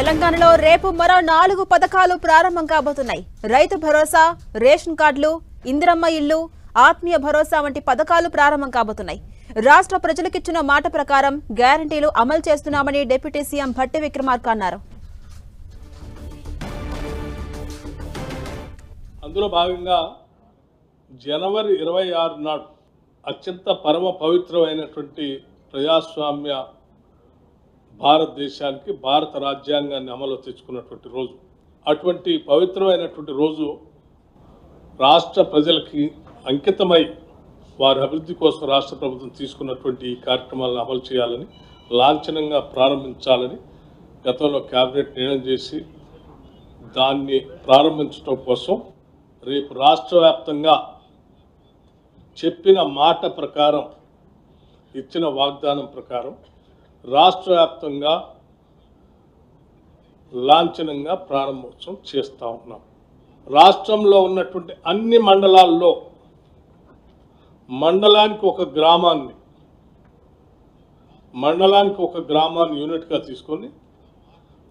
తెలంగాణలో రేపు మరో నాలుగు పథకాలు ప్రారంభం కాబోతున్నాయి. రైతు భరోసా రేషన్ కార్డులు ఇందిరమ్మ ఇల్లు ఆత్మీయ భరోసా వంటి పథకాలు ప్రారంభం కాబోతున్నాయి. రాష్ట్ర ప్రజలకిచ్చిన మాట ప్రకారం గ్యారంటీలు అమలు చేస్తున్నామని డిప్యూటీ సీఎం భట్టి విక్రమార్క అన్నారు. అందులో భాగంగా జనవరి ఇరవై ఆరు నాడు అత్యంత పరమ పవిత్రమైనటువంటి ప్రజాస్వామ్య భారతదేశానికి భారత రాజ్యాంగాన్ని అమలు తెచ్చుకున్నటువంటి రోజు. అటువంటి పవిత్రమైనటువంటి రోజు రాష్ట్ర ప్రజలకి అంకితమై వారి అభివృద్ధి కోసం రాష్ట్ర ప్రభుత్వం తీసుకున్నటువంటి ఈ కార్యక్రమాలను అమలు చేయాలని లాంఛనంగా ప్రారంభించాలని గతంలో క్యాబినెట్ నిర్ణయం చేసి దాన్ని ప్రారంభించడం కోసం రేపు రాష్ట్ర వ్యాప్తంగా చెప్పిన మాట ప్రకారం ఇచ్చిన వాగ్దానం ప్రకారం రాష్ట్ర వ్యాప్తంగా లాంఛనంగా ప్రారంభోత్సవం చేస్తూ ఉన్నాం. రాష్ట్రంలో ఉన్నటువంటి అన్ని మండలాల్లో మండలానికి ఒక గ్రామాన్ని మండలానికి ఒక గ్రామాన్ని యూనిట్గా తీసుకొని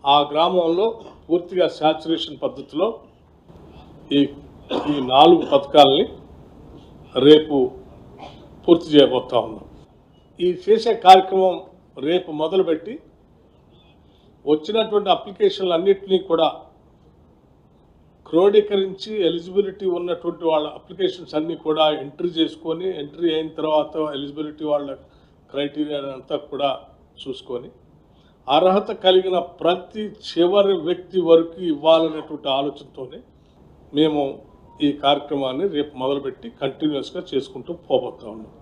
ఆ గ్రామంలో పూర్తిగా శాచురేషన్ పద్ధతిలో ఈ ఈ నాలుగు పథకాలని రేపు పూర్తి చేయబోతా ఉన్నాం. ఈ చేసే కార్యక్రమం రేపు మొదలుపెట్టి వచ్చినటువంటి అప్లికేషన్లు అన్నింటినీ కూడా క్రోడీకరించి ఎలిజిబిలిటీ ఉన్నటువంటి వాళ్ళ అప్లికేషన్స్ అన్నీ కూడా ఎంట్రీ చేసుకొని ఎంట్రీ అయిన తర్వాత ఎలిజిబిలిటీ వాళ్ళ క్రైటీరియా అంతా కూడా చూసుకొని అర్హత కలిగిన ప్రతి చివరి వ్యక్తి వరకు ఇవ్వాలనేటువంటి ఆలోచనతోనే మేము ఈ కార్యక్రమాన్ని రేపు మొదలుపెట్టి కంటిన్యూస్గా చేసుకుంటూ పోబోతా ఉన్నాం.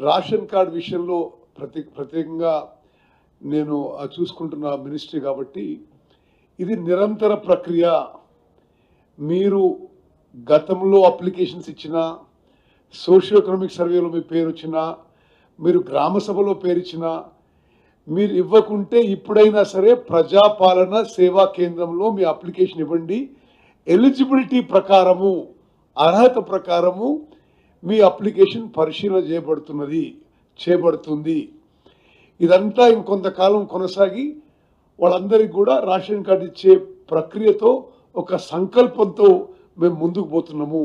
రేషన్ కార్డ్ విషయంలో ప్రతి ప్రత్యేకంగా నేను చూసుకుంటున్న మినిస్ట్రీ కాబట్టి ఇది నిరంతర ప్రక్రియ. మీరు గతంలో అప్లికేషన్స్ ఇచ్చినా సోషియో ఎకనామిక్ సర్వేలో మీ పేరు వచ్చినా మీరు గ్రామ సభలో పేరు ఇచ్చినా మీరు ఇవ్వకుంటే ఇప్పుడైనా సరే ప్రజాపాలన సేవా కేంద్రంలో మీ అప్లికేషన్ ఇవ్వండి. ఎలిజిబిలిటీ ప్రకారము అర్హత ప్రకారము మీ అప్లికేషన్ పరిశీలన చేయబడుతున్నది చేయబడుతుంది. ఇదంతా ఇంకొంతకాలం కొనసాగి వాళ్ళందరికీ కూడా రేషన్ కార్డు ఇచ్చే ప్రక్రియతో ఒక సంకల్పంతో మేము ముందుకు పోతున్నాము.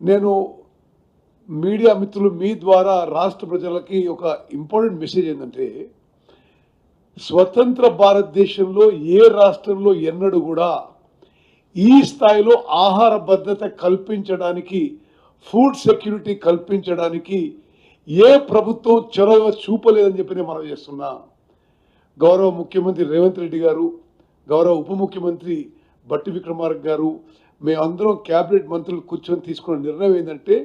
నేను మీడియా మిత్రులు మీ ద్వారా రాష్ట్ర ప్రజలకి ఒక ఇంపార్టెంట్ మెసేజ్ ఏంటంటే స్వతంత్ర భారతదేశంలో ఏ రాష్ట్రంలో ఎన్నడూ కూడా ఈ స్థాయిలో ఆహార భద్రత కల్పించడానికి ఫుడ్ సెక్యూరిటీ కల్పించడానికి ఏ ప్రభుత్వం చొరవ చూపలేదని చెప్పి నేను మనం చేస్తున్నా. గౌరవ ముఖ్యమంత్రి రేవంత్ రెడ్డి గారు గౌరవ ఉప ముఖ్యమంత్రి బట్టి విక్రమార్క గారు మేమందరం క్యాబినెట్ మంత్రులు కూర్చొని తీసుకున్న నిర్ణయం ఏంటంటే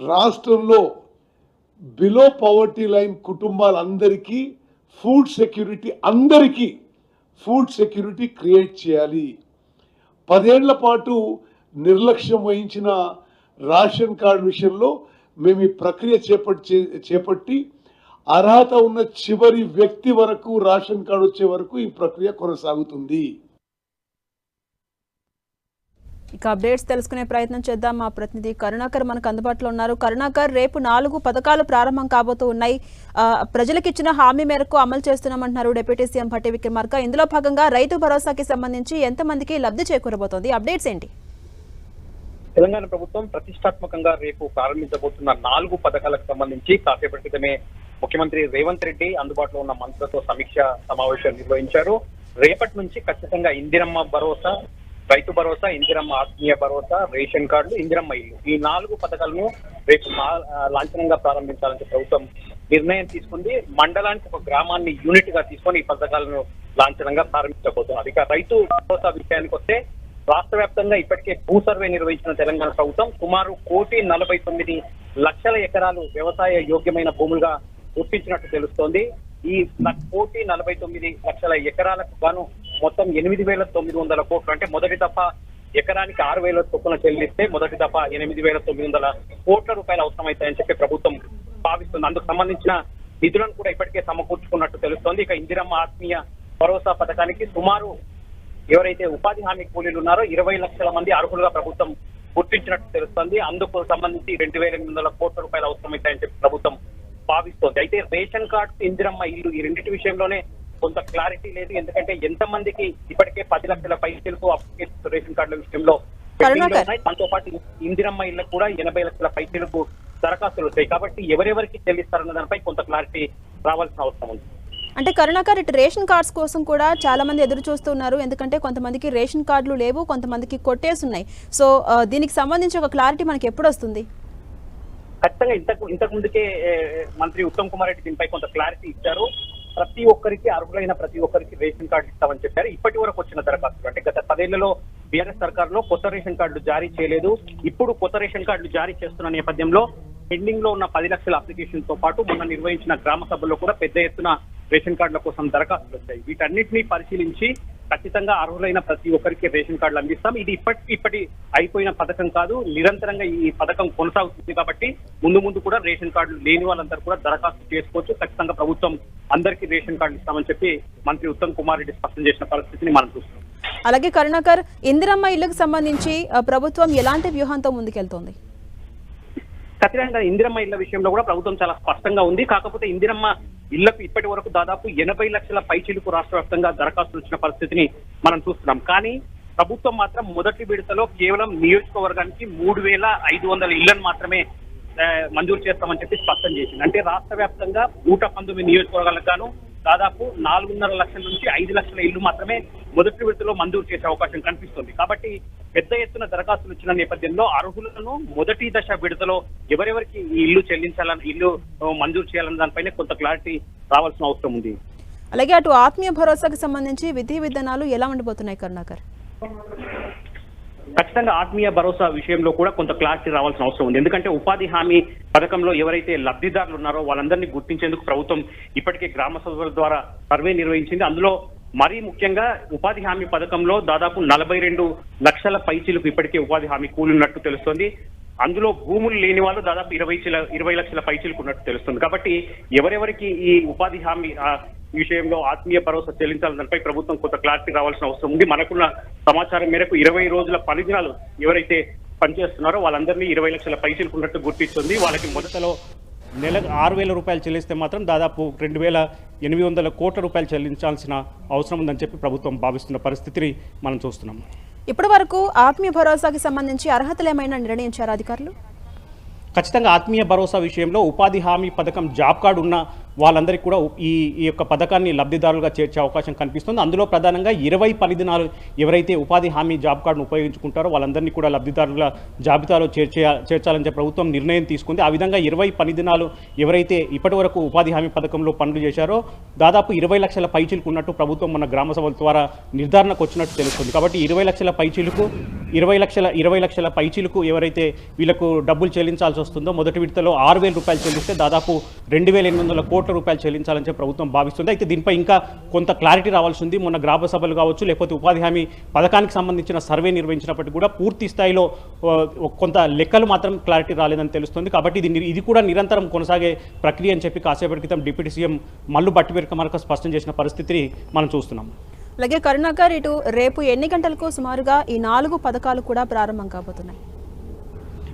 రాష్ట్రంలో బిలో పవర్టీ లైన్ కుటుంబాలందరికీ ఫుడ్ సెక్యూరిటీ అందరికీ ఫుడ్ సెక్యూరిటీ క్రియేట్ చేయాలి. పదేళ్ళ పాటు నిర్లక్ష్యం వహించిన రేషన్ కార్డు విషయంలో మేము ఈ ప్రక్రియ చేపట్టి చేపట్టి అర్హత ఉన్న చివరి వ్యక్తి వరకు రేషన్ కార్డు వచ్చే వరకు ఈ ప్రక్రియ కొనసాగుతుంది. ఇక అప్డేట్స్ తెలుసుకునే ప్రయత్నం చేద్దాం. మా ప్రతినిధి కరుణాకర్ మనకు అందుబాటులో ఉన్నారు. కరుణాకర్ రేపు నాలుగు పథకాలు ప్రారంభం కాబోతూ ఉన్నాయి. ప్రజలకు ఇచ్చిన హామీ మేరకు అమలు చేస్తున్నామంటున్నారు డిప్యూటీ సీఎం భట్టి విక్రమార్క. ఇందులో భాగంగా రైతు భరోసాకి సంబంధించి ఎంతమందికి లబ్ధి చేకూరబోతోంది? అప్డేట్స్ ఏంటి? తెలంగాణ ప్రభుత్వం ప్రతిష్టాత్మకంగా రేపు ప్రారంభించబోతున్న నాలుగు పథకాలకు సంబంధించి కాసేపటి క్రితమే ముఖ్యమంత్రి రేవంత్ రెడ్డి అందుబాటులో ఉన్న మంత్రులతో సమీక్ష సమావేశం నిర్వహించారు. రేపటి నుంచి ఖచ్చితంగా ఇందిరమ్మ భరోసా రైతు భరోసా ఇందిరమ్మ ఆత్మీయ భరోసా రేషన్ కార్డులు ఇందిరమ్మ ఇల్లు. ఈ నాలుగు పథకాలను రేపు లాంఛనంగా ప్రారంభించాలని ప్రభుత్వం నిర్ణయం తీసుకుంది. మండలానికి ఒక గ్రామాన్ని యూనిట్గా తీసుకొని ఈ పథకాలను లాంఛనంగా ప్రారంభించబోతున్నారు. ఇక రైతు భరోసా విషయానికి వస్తే రాష్ట్ర వ్యాప్తంగా ఇప్పటికే భూ సర్వే నిర్వహించిన తెలంగాణ ప్రభుత్వం సుమారు కోటి నలభై తొమ్మిది లక్షల ఎకరాలు వ్యవసాయ యోగ్యమైన భూములుగా గుర్తించినట్టు తెలుస్తోంది. ఈ కోటి నలభై తొమ్మిది లక్షల ఎకరాలకు గాను మొత్తం ఎనిమిది వేల తొమ్మిది వందల కోట్లు అంటే మొదటి దఫా ఎకరానికి ఆరు వేల చొప్పున చెల్లిస్తే మొదటి దఫా ఎనిమిది వేల తొమ్మిది వందల కోట్ల రూపాయలు అవసరమవుతాయని చెప్పి ప్రభుత్వం భావిస్తుంది. అందుకు సంబంధించిన నిధులను కూడా ఇప్పటికే సమకూర్చుకున్నట్టు తెలుస్తోంది. ఇక ఇందిరమ్మ ఆత్మీయ భరోసా పథకానికి సుమారు ఎవరైతే ఉపాధి హామీ కూలీలు ఉన్నారో ఇరవై లక్షల మంది అర్హులుగా ప్రభుత్వం గుర్తించినట్టు తెలుస్తోంది. అందుకు సంబంధించి రెండు వేల ఎనిమిది వందల కోట్ల రూపాయలు అవసరమవుతాయని చెప్పి ప్రభుత్వం భావిస్తోంది. అయితే రేషన్ కార్డు ఇందిరమ్మ ఇల్లు ఈ రెండింటి విషయంలోనే కొంత క్లారిటీ లేదు. ఎందుకంటే ఎంత మందికి ఇప్పటికే పది లక్షల పైసలకు అప్లికేషన్ రేషన్ కార్డుల విషయంలో. దాంతో పాటు ఇందిరమ్మ ఇళ్ళకు కూడా ఎనభై లక్షల పైసలకు దరఖాస్తులు వచ్చాయి కాబట్టి ఎవరెవరికి చెల్లిస్తారన్న దానిపై కొంత క్లారిటీ రావాల్సిన అవసరం ఉంది. అంటే కరుణాకర్ ఇటు రేషన్ కార్డ్స్ కోసం కూడా చాలా మంది ఎదురు చూస్తున్నారు ఎందుకంటే కొంతమందికి రేషన్ కార్డులు లేవు కొంతమందికి కొట్టేసి ఉన్నాయి. సో దీనికి సంబంధించి ఒక క్లారిటీ మనకి ఎప్పుడు వస్తుంది? ఖచ్చితంగా ఇంతకు ఇంతకు ముందుకే మంత్రి ఉత్తమ్ కుమార్ రెడ్డి దీనిపై కొంత క్లారిటీ ఇచ్చారు. ప్రతి ఒక్కరికి అర్హులైన ప్రతి ఒక్కరికి రేషన్ కార్డు ఇస్తామని చెప్పారు. ఇప్పటి వరకు వచ్చిన దరఖాస్తులు అంటే గత పదేళ్ళలో బీఆర్ఎస్ సర్కార్లో కొత్త రేషన్ కార్డులు జారీ చేయలేదు. ఇప్పుడు కొత్త రేషన్ కార్డులు జారీ చేస్తున్న నేపథ్యంలో పెండింగ్లో ఉన్న పది లక్షల అప్లికేషన్తో పాటు మొన్న నిర్వహించిన గ్రామ సభల్లో కూడా పెద్ద ఎత్తున రేషన్ కార్డుల కోసం దరఖాస్తులు వచ్చాయి. వీటన్నిటిని పరిశీలించి ఖచ్చితంగా అర్హులైన ప్రతి ఒక్కరికి రేషన్ కార్డులు అందిస్తాం. ఇది ఇప్పటి ఇప్పటి అయిపోయిన పథకం కాదు నిరంతరంగా ఈ పథకం కొనసాగుతుంది కాబట్టి ముందు ముందు కూడా రేషన్ కార్డులు లేని వాళ్ళందరూ కూడా దరఖాస్తు చేసుకోవచ్చు. ఖచ్చితంగా ప్రభుత్వం అందరికీ రేషన్ కార్డులు ఇస్తామని చెప్పి మంత్రి ఉత్తమ్ కుమార్ రెడ్డి స్పష్టం చేసిన పరిస్థితిని మనం చూస్తున్నాం. అలాగే కరుణాకర్ ఇందిరమ్మ ఇళ్ళకు సంబంధించి ప్రభుత్వం ఎలాంటి వ్యూహంతో ముందుకెళ్తోంది? ఖచ్చితంగా ఇందిరమ్మ ఇళ్ళ విషయంలో కూడా ప్రభుత్వం చాలా స్పష్టంగా ఉంది. కాకపోతే ఇందిరమ్మ ఇళ్ళకు ఇప్పటి వరకు దాదాపు ఎనభై లక్షల పైచిలుకు రాష్ట్ర వ్యాప్తంగా దరఖాస్తులు వచ్చిన పరిస్థితిని మనం చూస్తున్నాం. కానీ ప్రభుత్వం మాత్రం మొదటి విడతలో కేవలం నియోజకవర్గానికి మూడు వేల ఐదు వందల ఇళ్ళను మాత్రమే మంజూరు చేస్తామని చెప్పి స్పష్టం చేసింది. అంటే రాష్ట్ర వ్యాప్తంగా నూట పంతొమ్మిది నియోజకవర్గాలకు గాను దాదాపు నాలుగున్నర లక్షల నుంచి ఐదు లక్షల ఇళ్ళు మాత్రమే మొదటి విడతలో మంజూరు చేసే అవకాశం కనిపిస్తుంది. కాబట్టి పెద్ద ఎత్తున దరఖాస్తులు ఇచ్చిన నేపథ్యంలో అర్హులను మొదటి దశ విడతలో ఎవరెవరికి ఈ ఇల్లు చెల్లించాలని ఇల్లు మంజూరు చేయాలన్న దానిపైన కొంత క్లారిటీ రావాల్సిన అవసరం ఉంది. అలాగే అటు ఆత్మీయ భరోసాకి సంబంధించి విధి విధానాలు ఎలా ఉండబోతున్నాయి కరుణాకర్? ఖచ్చితంగా ఆత్మీయ భరోసా విషయంలో కూడా కొంత క్లారిటీ రావాల్సిన అవసరం ఉంది. ఎందుకంటే ఉపాధి హామీ పథకంలో ఎవరైతే లబ్ధిదారులు ఉన్నారో వాళ్ళందరినీ గుర్తించేందుకు ప్రభుత్వం ఇప్పటికే గ్రామ సభల ద్వారా సర్వే నిర్వహించింది. అందులో మరీ ముఖ్యంగా ఉపాధి హామీ పథకంలో దాదాపు నలభై రెండు లక్షల పైచీలకు ఇప్పటికే ఉపాధి హామీ కూలినట్టు తెలుస్తోంది. అందులో భూములు లేని వాళ్ళు దాదాపు ఇరవై ఇరవై లక్షల పైచీలకు ఉన్నట్టు తెలుస్తుంది. కాబట్టి ఎవరెవరికి ఈ ఉపాధి హామీ విషయంలో ఆత్మీయ భరోసా చెల్లించాలని దానిపై ప్రభుత్వం కొంత క్లారిటీ రావాల్సిన అవసరం ఉంది. మనకున్న సమాచారం మేరకు ఇరవై రోజుల పనిదినాలు ఎవరైతే పనిచేస్తున్నారో వాళ్ళందరినీ ఇరవై లక్షల పైసలు ఉన్నట్టు గుర్తించింది వాళ్ళకి మొదటలో నెల ఆరు వేల రూపాయలు చెల్లిస్తే మాత్రం దాదాపు రెండు వేల ఎనిమిది వందల కోట్ల రూపాయలు చెల్లించాల్సిన అవసరం ఉందని చెప్పి ప్రభుత్వం భావిస్తున్న పరిస్థితిని మనం చూస్తున్నాం. ఇప్పటి వరకు ఆత్మీయ భరోసాకి సంబంధించి అర్హతలు ఏమైనా నిర్ణయించారా అధికారులు? ఖచ్చితంగా ఆత్మీయ భరోసా విషయంలో ఉపాధి హామీ పథకం జాబ్ కార్డు ఉన్న వాళ్ళందరికీ కూడా ఈ ఈ యొక్క పథకాన్ని లబ్ధిదారులుగా చేర్చే అవకాశం కనిపిస్తుంది. అందులో ప్రధానంగా ఇరవై పని దినాలు ఎవరైతే ఉపాధి హామీ జాబ్ కార్డును ఉపయోగించుకుంటారో వాళ్ళందరినీ కూడా లబ్ధిదారుల జాబితాలో చేర్చే చేర్చాలని ప్రభుత్వం నిర్ణయం తీసుకుంది. ఆ విధంగా ఇరవై పని దినాలు ఎవరైతే ఇప్పటి వరకు ఉపాధి హామీ పథకంలో పనులు చేశారో దాదాపు ఇరవై లక్షల పైచీలకు ఉన్నట్టు ప్రభుత్వం మన గ్రామ సభల ద్వారా నిర్ధారణకు వచ్చినట్టు తెలుస్తుంది. కాబట్టి ఇరవై లక్షల పైచీలకు ఇరవై లక్షల ఇరవై లక్షల పైచీలకు ఎవరైతే వీళ్ళకు డబ్బులు చెల్లించాల్సి వస్తుందో మొదటి విడతలో ఆరు వేల రూపాయలు చెల్లిస్తే దాదాపు రెండు వేల ఎనిమిది వందల కోట్ల రూపాయలు చెల్లించాలని చెప్పి ప్రభుత్వం భావిస్తుంది. అయితే దీనిపై ఇంకా కొంత క్లారిటీ రావాల్సి ఉంది మొన్న గ్రామ సభలు కావచ్చు లేకపోతే ఉపాధి హామీ పథకానికి సంబంధించిన సర్వే నిర్వహించినప్పటికీ కూడా పూర్తి స్థాయిలో కొంత లెక్కలు మాత్రం క్లారిటీ రాలేదని తెలుస్తుంది. కాబట్టి ఇది ఇది కూడా నిరంతరం కొనసాగే ప్రక్రియ అని చెప్పి కాసేపటి క్రితం డిప్యూటీ సీఎం మల్లు బట్టివీరక స్పష్టం చేసిన పరిస్థితిని మనం చూస్తున్నాం. అలాగే కరుణాకర్ ఇటు రేపు ఎన్ని గంటలకు సుమారుగా ఈ నాలుగు పథకాలు కూడా ప్రారంభం కాబోతున్నాయి?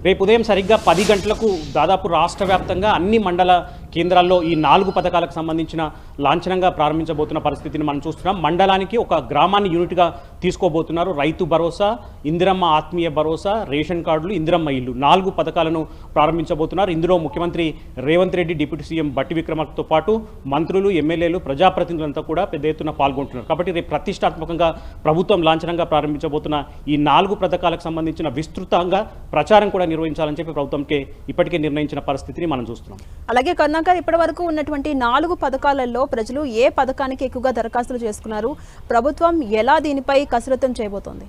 రేపు ఉదయం సరిగ్గా పది గంటలకు దాదాపు రాష్ట్ర వ్యాప్తంగా అన్ని మండల కేంద్రాల్లో ఈ నాలుగు పథకాలకు సంబంధించిన లాంఛనంగా ప్రారంభించబోతున్న పరిస్థితిని మనం చూస్తున్నాం. మండలానికి ఒక గ్రామాన్ని యూనిట్గా తీసుకోబోతున్నారు. రైతు భరోసా ఇందిరమ్మ ఆత్మీయ భరోసా రేషన్ కార్డులు ఇందిరమ్మ ఇల్లు నాలుగు పథకాలను ప్రారంభించబోతున్నారు. ఇందులో ముఖ్యమంత్రి రేవంత్ రెడ్డి డిప్యూటీ సీఎం బట్టి విక్రమార్కతో పాటు మంత్రులు ఎమ్మెల్యేలు ప్రజాప్రతినిధులంతా కూడా పెద్ద ఎత్తున పాల్గొంటున్నారు. కాబట్టి రేపు ప్రతిష్టాత్మకంగా ప్రభుత్వం లాంఛనంగా ప్రారంభించబోతున్న ఈ నాలుగు పథకాలకు సంబంధించిన విస్తృతంగా ప్రచారం కూడా నిర్వహించాలని చెప్పి ప్రభుత్వంకే ఇప్పటికే నిర్ణయించిన పరిస్థితిని మనం చూస్తున్నాం. అలాగే కన్నాక ఇప్పటి వరకు ఉన్నటువంటి నాలుగు పథకాలలో ప్రజలు ఏ పథకానికి ఎక్కువగా దరఖాస్తులు చేసుకున్నారు? ప్రభుత్వం ఎలా దీనిపై కసరత్తం చేయబోతోంది.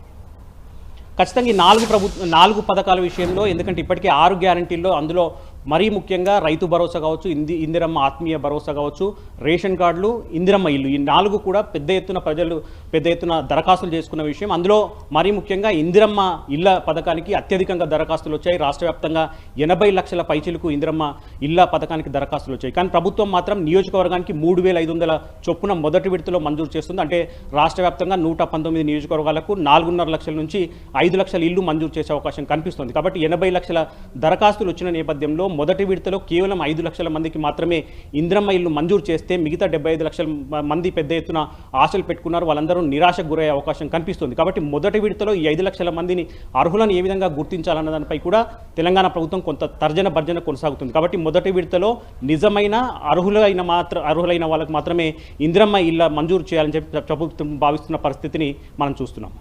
ఖచ్చితంగా ఈ నాలుగు ప్రభుత్వ నాలుగు పథకాల విషయంలో ఎందుకంటే ఇప్పటికే ఆరు గ్యారంటీల్లో అందులో మరీ ముఖ్యంగా రైతు భరోసా కావచ్చు ఇంది ఇందిరమ్మ ఆత్మీయ భరోసా కావచ్చు రేషన్ కార్డులు ఇందిరమ్మ ఇల్లు ఈ నాలుగు కూడా పెద్ద ఎత్తున ప్రజలు పెద్ద ఎత్తున దరఖాస్తులు చేసుకున్న విషయం. అందులో మరీ ముఖ్యంగా ఇందిరమ్మ ఇళ్ళ పథకానికి అత్యధికంగా దరఖాస్తులు వచ్చాయి. రాష్ట్ర వ్యాప్తంగా ఎనభై లక్షల పైచిలకు ఇందిరమ్మ ఇళ్ళ పథకానికి దరఖాస్తులు వచ్చాయి. కానీ ప్రభుత్వం మాత్రం నియోజకవర్గానికి మూడు వేల ఐదు వందల చొప్పున మొదటి విడతలో మంజూరు చేస్తుంది. అంటే రాష్ట్ర వ్యాప్తంగా నూట పంతొమ్మిది నియోజకవర్గాలకు నాలుగున్నర లక్షల నుంచి ఐదు లక్షల ఇల్లు మంజూరు చేసే అవకాశం కనిపిస్తుంది. కాబట్టి ఎనభై లక్షల దరఖాస్తులు వచ్చిన నేపథ్యంలో మొదటి విడతలో కేవలం ఐదు లక్షల మందికి మాత్రమే ఇంద్రమ్మ ఇల్లు మంజూరు చేస్తే మిగతా డెబ్బై ఐదు లక్షల మంది పెద్ద ఎత్తున ఆశలు పెట్టుకున్నారు. వాళ్ళందరూ నిరాశకు గురయ్యే అవకాశం కనిపిస్తుంది. కాబట్టి మొదటి విడతలో ఈ ఐదు లక్షల మందిని అర్హులను ఏ విధంగా గుర్తించాలన్న దానిపై కూడా తెలంగాణ ప్రభుత్వం కొంత తర్జన భర్జన కొనసాగుతుంది. కాబట్టి మొదటి విడతలో నిజమైన అర్హులైన మాత్ర అర్హులైన వాళ్ళకి మాత్రమే ఇంద్రమ్మ ఇళ్ళ మంజూరు చేయాలని చెప్పి ప్రభుత్వం భావిస్తున్న పరిస్థితిని మనం చూస్తున్నాం.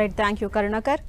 Right thank you Karunakar